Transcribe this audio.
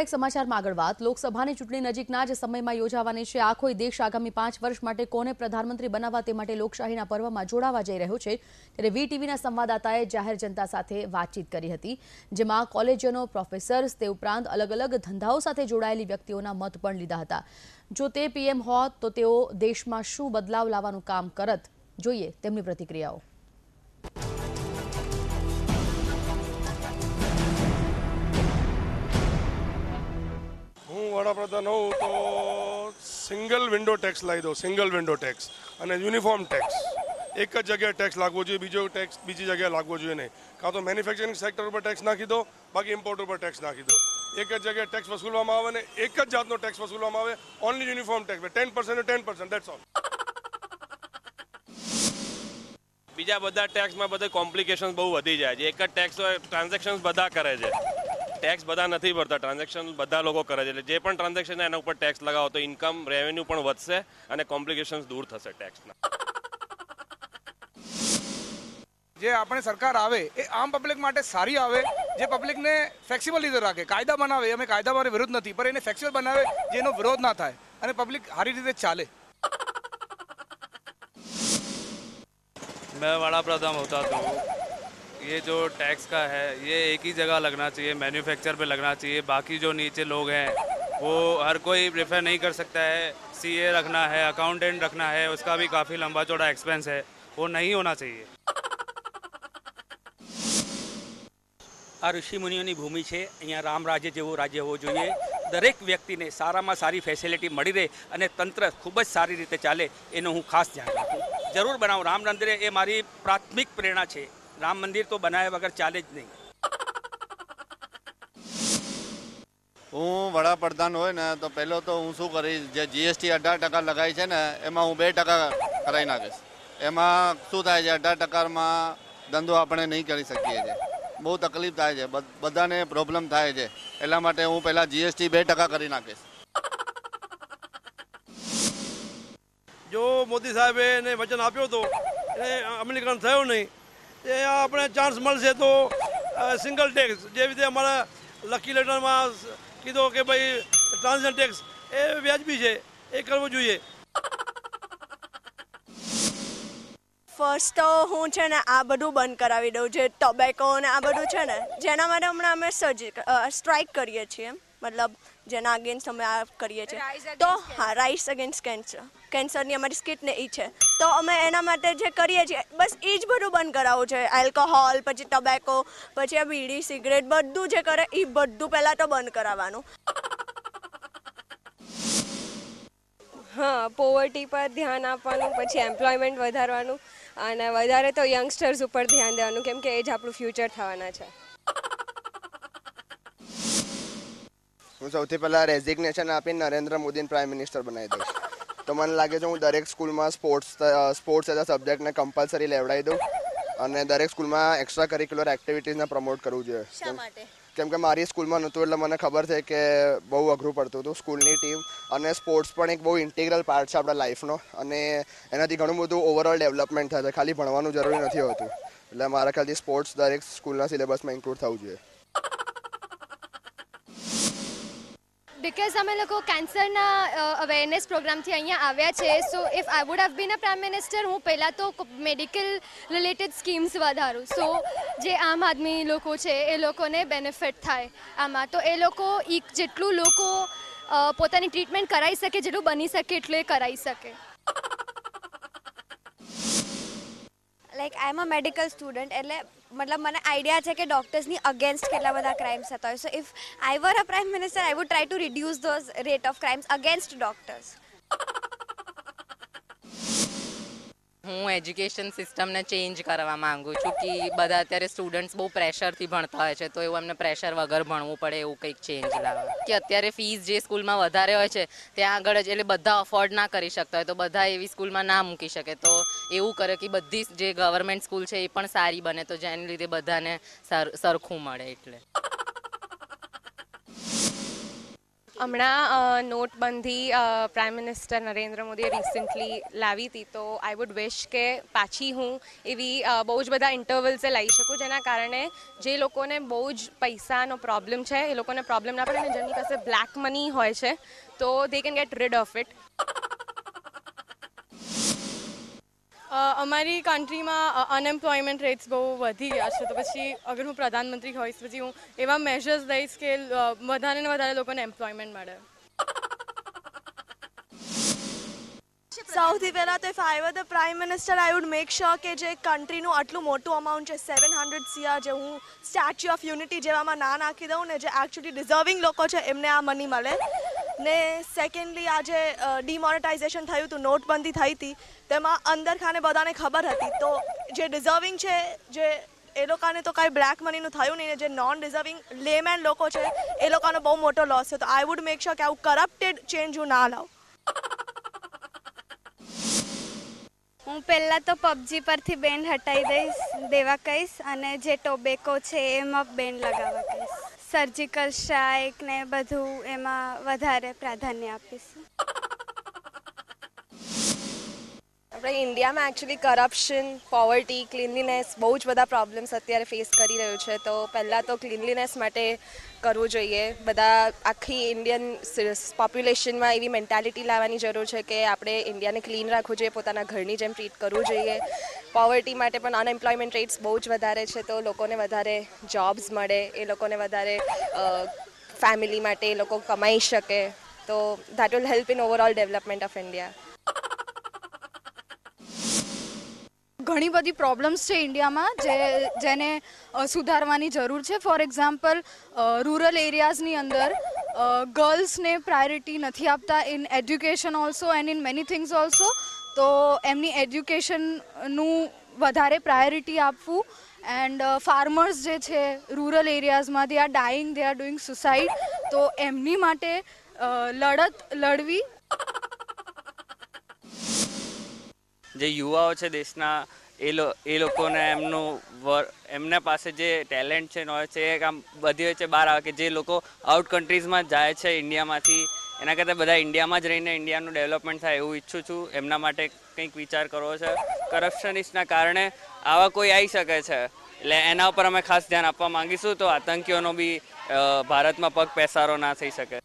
એક સમાચારમાં આગળ વાત. લોકસભાની ચૂંટણી નજીકના જ સમયમાં યોજાવાની છે. આખો દેશ આગામી પાંચ વર્ષ માટે કોને પ્રધાનમંત્રી બનાવવા તે માટે લોકશાહીના પર્વમાં જોડાવા જઈ રહ્યો છે? ત્યારે વીટીવીના સંવાદદાતાએ જાહેર જનતા સાથે વાતચીત કરી હતી, જેમાં કોલેજનો પ્રોફેસર્સ તે ઉપરાંત અલગ અલગ ધંધાઓ સાથે જોડાયેલી વ્યક્તિઓના મત પણ લીધા હતા. જો તે પીએમ હોત તો તેઓ દેશમાં શું બદલાવ લાવવાનું કામ કરત? જોઈએ તેમની પ્રતિક્રિયાઓ. વડાપ્રધાન હોઉં તો સિંગલ વિન્ડો ટેક્સ લાવી દો સિંગલ વિન્ડો ટેક્સ અને યુનિફોર્મ ટેક્સ એક જ જગ્યાએ ટેક્સ લાગવો જોઈએ, બીજો ટેક્સ બીજી જગ્યાએ લાગવો જોઈએ નહીં. કાં તો મેન્યુફેક્ચરિંગ સેક્ટર ઉપર ટેક્સ નાખી દો, બાકી ઇમ્પોર્ટ ઉપર ટેક્સ નાખી દો. એક જ જગ્યાએ ટેક્સ વસૂલવામાં આવે ને એક જ જાતનો ટેક્સ વસૂલવામાં આવે only uniform tax ten percent ten percent that's all બીજા બધા ટેક્સમાં બધા કોમ્પ્લિકેશન બહુ વધી જાય છે. એક જ ટેક્સ હોય ટ્રાન્ઝેક્શન બધા કરે છે. ટેક્સ બધા નથી ભરતા. ટ્રાન્ઝેક્શન બધા લોકો કરે છે. એટલે જે પણ ટ્રાન્ઝેક્શન એના ઉપર ટેક્સ લગાવો તો ઇન્કમ રેવન્યુ પણ વધશે અને કોમ્પ્લિકેશન્સ દૂર થશે ટેક્સના જે આપણે સરકાર આવે એ આમ પબ્લિક માટે સારી આવે જે પબ્લિકને ફ્લેક્સિબલ રીતે રાખે. કાયદા બનાવે અમે કાયદા મારે વિરોધ નથી પણ એને ફ્લેક્સિબલ બનાવે જેનો વિરોધ ના થાય. અને પબ્લિક સારી રીતે ચાલે. મેં વડાપ્રધાન હોતા તો ये जो टैक्स का है ये एक ही जगह लगना चाहिए मैन्युफैक्चर पे लगना चाहिए बाकी जो नीचे लोग हैं वो हर कोई प्रेफर नहीं कर सकता है सीए रखना है अकाउंटेंट रखना है उसका भी काफ़ी लंबा चौड़ा एक्सपेंस है वो नहीं होना चाहिए આ ઋષિ મુનિઓની ભૂમિ છે અહીંયા રામ રાજ્ય જેવું રાજ્ય હોવું જોઈએ દરેક વ્યક્તિને સારામાં સારી ફેસિલિટી મળી રહે અને તંત્ર ખૂબ જ સારી રીતે ચાલે એનું હું ખાસ ધ્યાન રાખું જરૂર બનાવું રામ મંદિર એ મારી પ્રાથમિક પ્રેરણા છે રામ મંદિર તો બનાવ્યા વગર ચાલે જ નહીં. હું વડાપ્રધાન હોય ને તો પહેલો તો હું શું કરીશ જે જીએસટી અઢાર ટકા લગાવી છે ને એમાં હું બે ટકા કરાવી નાખીશ. એમાં શું થાય છે અઢાર ટકામાં ધંધો આપણે નહીં કરી શકીએ છીએ. બહુ તકલીફ થાય છે બધાને પ્રોબ્લેમ થાય છે. એટલા માટે હું પહેલાં જીએસટી બે ટકા કરી નાખીશ. જો મોદી સાહેબે એને વચન આપ્યો હતો એને અમલીકરણ થયું નહીં એ આપણે ચાન્સ મળશે તો સિંગલ ટેક્સ જે રીતે અમારા લકી લેટરમાં કીધો કે ભાઈ ટ્રાન્ઝેક્શન ટેક્સ એ વ્યાજબી છે, એ કરવો જોઈએ. ફર્સ્ટ તો હું છે ને આ બધું બંધ કરાવી દઉં જે ટોબેકો ને આ બધું છે ને, જેના માટે હમણાં અમે સર્જી સ્ટ્રાઇક કરીએ છીએ. મતલબ જેના અગેન્સ્ટ અમે આ કરીએ છીએ. તો હા રાઇટ્સ અગેન્સ્ટ કેન્સર કેન્સરની અમારી સ્કીટને એ છે. તો અમે એના માટે જે કરીએ છીએ બસ એ જ બધું બંધ કરાવવું છે. આલ્કોહોલ પછી ટોબેકો પછી આ બીડી સિગરેટ બધું જે કરે એ બધું પહેલાં તો બંધ કરાવવાનું. હા પોવર્ટી પર ધ્યાન આપવાનું પછી એમ્પ્લોયમેન્ટ વધારવાનું અને વધારે તો યંગસ્ટર્સ ઉપર ધ્યાન દેવાનું કેમ કે એ જ આપણું ફ્યુચર થવાના છે. હું સૌથી પહેલાં રેઝિગ્નેશન આપી નરેન્દ્ર મોદીને પ્રાઇમ મિનિસ્ટર બનાવી દઈશ. તો મને લાગે છે હું દરેક સ્કૂલમાં સ્પોર્ટ્સ સ્પોર્ટ્સ એઝ અ સબ્જેક્ટને કમ્પલસરી લેવડાવી દઉં અને દરેક સ્કૂલમાં એક્સ્ટ્રા કરિક્યુલર એક્ટિવિટીઝને પ્રમોટ કરવું જોઈએ. કેમ કે મારી સ્કૂલમાં નહોતું એટલે મને ખબર છે કે બહુ અઘરું પડતું હતું સ્કૂલની ટીમ અને સ્પોર્ટ્સ પણ એક બહુ ઇન્ટિગ્રલ પાર્ટ છે આપણા લાઈફનો અને એનાથી ઘણું બધું ઓવરઓલ ડેવલપમેન્ટ થાય છે. ખાલી ભણવાનું જરૂરી નથી હોતું. એટલે મારા ખ્યાલથી સ્પોર્ટ્સ દરેક સ્કૂલના સિલેબસમાં ઇન્ક્લુડ થવું જોઈએ. બિકોઝ અમે લોકો કેન્સરના અવેરનેસ પ્રોગ્રામથી અહીંયા આવ્યા છે so if I would have been a prime minister હું પહેલાં તો મેડિકલ રિલેટેડ સ્કીમ્સ વધારું. સો જે આમ આદમી લોકો છે, એ લોકોને બેનિફિટ થાય આમાં. તો એ લોકો જેટલું લોકો પોતાની ટ્રીટમેન્ટ કરાવી શકે, જેટલું બની શકે, એટલું એ કરાવી શકે. Like I am a medical student એટલે મતલબ મને આઈડિયા છે કે ડૉક્ટર્સની અગેન્સ્ટ કેટલા બધા ક્રાઇમ્સ થતા હોય. So if I were a prime minister I would try to reduce those rate of crimes against doctors હું એજ્યુકેશન સિસ્ટમને ચેન્જ કરવા માંગુ છું કે બધા અત્યારે સ્ટુડન્ટ્સ બહુ પ્રેશરથી ભણતા હોય છે, તો એવું એમને પ્રેશર વગર ભણવું પડે એવું કંઈક ચેન્જ લાવે કે અત્યારે ફીસ જે સ્કૂલમાં વધારે હોય છે, ત્યાં આગળ જ એટલે બધા અફોર્ડ ના કરી શકતા હોય, તો બધા એવી સ્કૂલમાં ના મૂકી શકે. તો એવું કરે કે બધી જે ગવર્મેન્ટ સ્કૂલ છે એ પણ સારી બને, તો જેને લીધે બધાને સરખું મળે એટલે. હમણાં નોટબંધી પ્રાઇમ મિનિસ્ટર નરેન્દ્ર મોદીએ રિસન્ટલી લાવી હતી, તો આઈ વુડ વિશ કે પાછી હું એવી બહુ જ બધા ઇન્ટરવલ્સે લઈ શકું, જેના કારણે જે લોકોને બહુ જ પૈસાનો પ્રોબ્લેમ છે, એ લોકોને પ્રોબ્લેમ ના પડે અને જેની પાસે બ્લેક મની હોય છે, તો they can get rid of it અમારી કન્ટ્રીમાં અનએમ્પ્લોયમેન્ટ રેટ્સ બહુ વધી ગયા છે. તો પછી અગર હું પ્રધાનમંત્રી હોઈશ, પછી હું એવા મેજર્સ લઈશ કે વધારે ને વધારે લોકોને એમ્પ્લોયમેન્ટ મળે. સૌથી પહેલાં તો if I were the prime minister I would make sure કે જે કન્ટ્રીનું આટલું મોટું અમાઉન્ટ છે સેવન હંડ્રેડ સીઆર જે હું સ્ટેચ્યુ ઓફ યુનિટી જેવામાં ના નાખી દઉં ને જે એકચ્યુઅલી ડિઝર્વિંગ લોકો છે, એમને આ મની મળે. ને સેકન્ડલી આજે ડિમોનેટાઇઝેશન થયું હતું, નોટબંધી થઈ હતી, તેમાં અંદર ખાને બધાને ખબર હતી. તો જે ડિઝર્વિંગ છે, જે એ લોકોને તો કાંઈ બ્લેક મનીનું થયું નહીં ને, જે નોન ડિઝર્વિંગ લેમેન લોકો છે, એ લોકોનો બહુ મોટો લોસ છે તો આઈ વુડ મેક શ્યોર કે આવું કરપ્ટેડ ચેન્જ હું ના લાવું. હું પહેલાં તો પબજી પરથી બેન હટાવી દઈશ, દેવા કહીશ, અને જે ટોબેકો છે, એમાં બેન લગાવવા કહીશ. સર્જિકલ સ્ટ્રાઇક ને બધું એમાં વધારે પ્રાધાન્ય આપીશ. આપણે ઇન્ડિયામાં એકચ્યુઅલી કરપ્શન પોવર્ટી ક્લીનલીનેસ બહુ જ બધા પ્રોબ્લેમ્સ અત્યારે ફેસ કરી રહ્યું છે. તો પહેલાં તો ક્લીનલીનેસ માટે કરવું જોઈએ. બધા આખી ઇન્ડિયન પોપ્યુલેશનમાં એવી મેન્ટાલિટી લાવવાની જરૂર છે કે આપણે ઇન્ડિયાને ક્લીન રાખવું જોઈએ, પોતાના ઘરની જેમ ટ્રીટ કરવું જોઈએ. પોવર્ટી માટે પણ અનએમ્પ્લોયમેન્ટ રેટ્સ બહુ જ વધારે છે. તો લોકોને વધારે જોબ્સ મળે, એ લોકોને વધારે ફેમિલી માટે એ લોકો કમાઈ શકે. તો that will help in overall development of India ઘણી બધી પ્રોબ્લેમ્સ છે ઇન્ડિયામાં જે, જેને સુધારવાની જરૂર છે. ફોર એક્ઝામ્પલ રૂરલ એરિયાઝની અંદર ગર્લ્સને પ્રાયોરિટી નથી આપતા in education also and in many things also તો એમની એજ્યુકેશનનું વધારે પ્રાયોરિટી આપવું. એન્ડ ફાર્મર્સ જે છે rural એરિયાઝમાં they are dying they are doing suicide તો એમની માટે લડત લડવી જે યુવાઓ છે દેશના, એ લો, એ લોકોને એમનું વર, એમના પાસે જે ટેલેન્ટ છે નોલેજ છે, એ કામ બધી વચ્ચે બહાર આવે કે જે લોકો આઉટ કન્ટ્રીઝમાં જાય છે ઇન્ડિયામાંથી, એના કરતાં બધા ઇન્ડિયામાં જ રહીને ઇન્ડિયાનું ડેવલપમેન્ટ થાય એવું ઈચ્છું છું. એમના માટે કંઈક વિચાર કરવો છે. કરપ્શનિસ્ટના કારણે આવા કોઈ આવી શકે છે. એટલે એના ઉપર અમે ખાસ ધ્યાન આપવા માંગીશું તો આતંકીઓનો બી ભારતમાં પગ પેસારો ના થઈ શકે.